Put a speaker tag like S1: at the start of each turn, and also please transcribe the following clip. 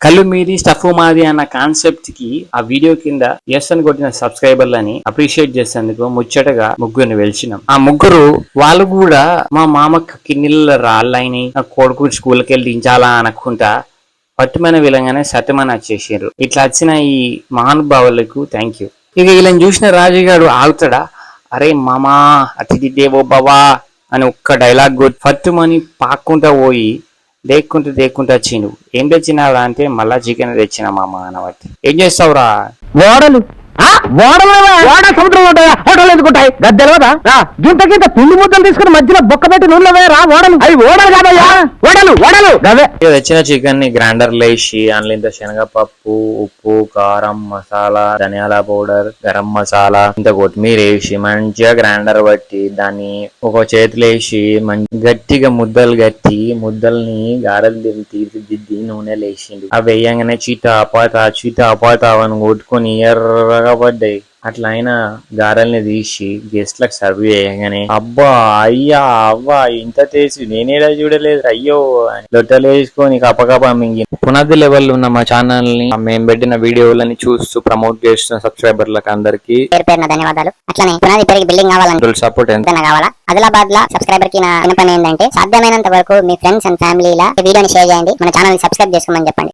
S1: కళ్ళు మీది స్టఫ్ మాది అన్న కాన్సెప్ట్కి ఆ వీడియో కింద ఎస్ అని కొట్టిన సబ్స్క్రైబర్లని అప్రిషియేట్ చేసేందుకు ముచ్చటగా ముగ్గురిని వెలిచినాం. ఆ ముగ్గురు వాళ్ళు కూడా మా మామకు కిన్నెల రాళ్ళైని నా కొడుకు స్కూల్కి వెళ్ళి దించాలా అనుకుంటా పట్టుమైన విలంగానే సత్యమని వచ్చేసారు ఇట్లా వచ్చిన ఈ మహానుభావులకు థ్యాంక్ యూ ఇక వీళ్ళని చూసిన రాజుగాడు ఆగుతాడా? అరే మామా అతిథి దేవో బావా అని ఒక్క డైలాగ్ కొట్టి పట్టుమని పాక్కుంటా పోయి దేక్కుంటూ దేక్కుంటూ వచ్చిండు ఏం తెచ్చినారా అంటే మళ్ళా చికెన్ తెచ్చిన మామ అనబట్టి ఏం చేస్తావురా?
S2: వాడలు. ఓడ సముద్రం ఉంటాయా? ఓడలు ఎందుకుంటాయి గద్దెలవదా గింత గింత పిండి ముద్దలు తీసుకుని మధ్యలో బొక్క పెట్టి నూనెలో వేయరా? ఓడలు అవి ఓడలు కాదయ్యా. ఓడలు ఓడలు. గవే
S1: తెచ్చిన చికెన్ని గ్రైండర్ లేసి అందులో ఇంత శనగపప్పు ఉప్పు కారం మసాలా ధనియాల పౌడర్ గరం మసాలా ఇంత కొత్తిమీర వేసి మంచిగా గ్రైండర్ పట్టి దాన్ని ఒక చేతిలో వేసి మంచి గట్టిగా ముద్దలు గట్టి ముద్దల్ని గారెలు దిద్ది తీర్చిదిద్ది నూనె లేచిండు అవి వేయంగానే చీట అపాత చీట అపాత అని కొట్టుకొని ఎర్రగా పడ్డాయి. అట్లా అయినా గారెల్ని తీసి గెస్ట్లకు సర్వ్ చేయగానే అబ్బా అయ్యా అవ్వా ఇంత చేసి నేనేడా చూడలేదు అయ్యో అని లొట్టలు వేసుకొని కపకప మింగి పునాది లెవెల్ ఉన్న మా ఛానల్ని మేము పెట్టిన వీడియోలని చూస్తూ ప్రమోట్ చేస్తున్న సబ్స్క్రైబర్లకు అందరికి
S3: ధన్యవాదాలు. అట్లనే పునాది పెరిగి బిల్డింగ్ కావాలంటే
S1: సపోర్ట్ ఎంత?
S3: కావాలా? ఆదిలాబాద్ లా సబ్స్క్రైబర్కి నా వినపం ఏంటంటే సాధ్యమైనంత వరకు మీ ఫ్రెండ్స్ అండ్ ఫ్యామిలీలా వీడియోని షేర్ చేయండి. మన ఛానల్ సబ్స్క్రైబ్ చేసుకోమని చెప్పండి.